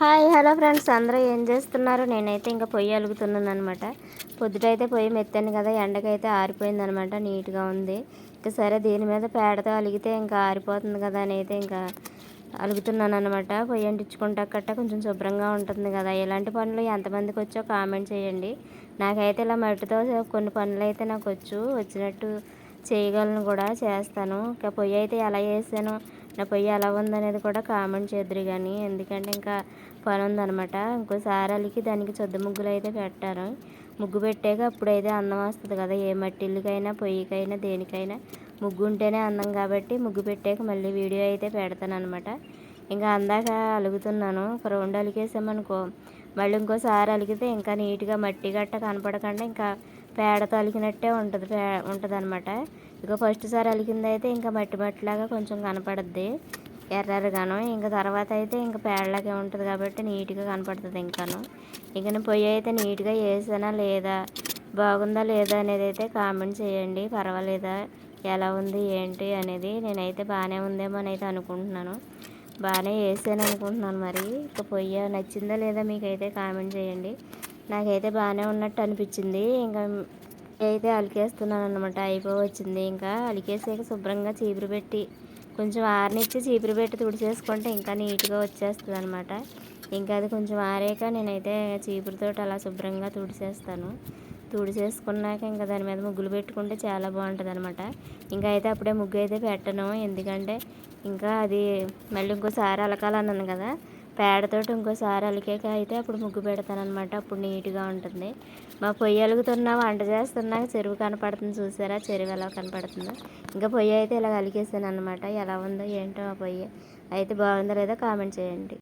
Hi hello friends. అందరూ ఏం చేస్తున్నారు? నేనైతే ఇంకా పొయ్యి అలుగుతున్నాను అనమాట పొద్దుటైతే పొయ్యి మెత్తాను కదా ఎండకైతే ఆరిపోయింది అనమాట నీట్గా ఉంది. ఇంకా సరే దీని మీద పేడతో అలిగితే ఇంకా ఆరిపోతుంది కదా అని అయితే ఇంకా అలుగుతున్నాను అనమాట పొయ్యి అంటించుకుంటా కట్ట కొంచెం శుభ్రంగా ఉంటుంది కదా. ఇలాంటి పనులు ఎంతమందికి వచ్చో కామెంట్ చేయండి. నాకైతే ఇలా మట్టితో కొన్ని పనులు అయితే నాకు వచ్చు. వచ్చినట్టు చేయగలను కూడా చేస్తాను. ఇంకా పొయ్యి అయితే ఎలా చేశాను నా పొయ్యి ఎలా ఉందనేది కూడా కామెంట్ చేద్దరు కానీ ఎందుకంటే ఇంకా పని ఉందనమాట ఇంకోసారి అలికి దానికి చొద్ద ముగ్గులు అయితే పెట్టారు. ముగ్గు పెట్టాక అప్పుడైతే అందం వస్తుంది కదా ఏ మట్టిల్లికైనా పొయ్యికైనా దేనికైనా ముగ్గు ఉంటేనే అందం కాబట్టి ముగ్గు పెట్టాక మళ్ళీ వీడియో అయితే పెడతాను అనమాట ఇంకా అందాక అలుగుతున్నాను ఒక రెండు అలికేసామనుకో మళ్ళీ ఇంకోసారి అలిగితే ఇంకా నీట్గా మట్టి గట్ట కనపడకుండా ఇంకా పేడతో అలికినట్టే ఉంటుంది పే ఉంటుంది అనమాట ఇక ఫస్ట్ సారి అలికింది అయితే ఇంకా మట్టి మట్టిలాగా కొంచెం కనపడుద్ది. ఎర్రగాను ఇంకా తర్వాత అయితే ఇంకా పేడలాగే ఉంటుంది కాబట్టి నీట్గా కనపడుతుంది ఇంకాను. ఇంకా నేను పొయ్యి అయితే నీట్గా వేసానా లేదా బాగుందా లేదా అనేది అయితే కామెంట్ చేయండి. పర్వాలేదా ఎలా ఉంది ఏంటి అనేది నేనైతే బాగానే ఉందేమో అని అయితే అనుకుంటున్నాను. బాగానే వేసాను అనుకుంటున్నాను మరి. ఇక పొయ్యి నచ్చిందా లేదా మీకైతే కామెంట్ చేయండి. నాకైతే బాగానే ఉన్నట్టు అనిపించింది. ఇంకా అయితే అలికేస్తున్నాను అనమాట అయిపో వచ్చింది ఇంకా అలికేసాక శుభ్రంగా చీపురు పెట్టి కొంచెం ఆరనిచ్చి చీపురు పెట్టి తుడిచేసుకుంటే ఇంకా నీట్గా వచ్చేస్తుంది అనమాట ఇంకా అది కొంచెం ఆరాక నేనైతే చీపురుతో అలా శుభ్రంగా తుడిచేస్తాను. తుడిచేసుకున్నాక ఇంకా దాని మీద ముగ్గులు పెట్టుకుంటే చాలా బాగుంటుంది అనమాట ఇంకా అయితే అప్పుడే ముగ్గు అయితే పెట్టను. ఎందుకంటే ఇంకా అది మళ్ళీ ఇంకోసారి అలకాలన్నాను కదా. పేడతోటి ఇంకోసారి అలికాక అయితే అప్పుడు ముగ్గు పెడతానమాట అప్పుడు నీట్గా ఉంటుంది. మా పొయ్యి అలుగుతున్నా వంట చేస్తున్నా చెరువు కనపడుతుంది చూసారా? చెరువు ఎలా కనపడుతుందో. ఇంకా పొయ్యి అయితే ఇలా అలికేసాను అనమాట ఎలా ఉందో ఏంటో ఆ పొయ్యి. అయితే బాగుందో లేదో కామెంట్ చేయండి.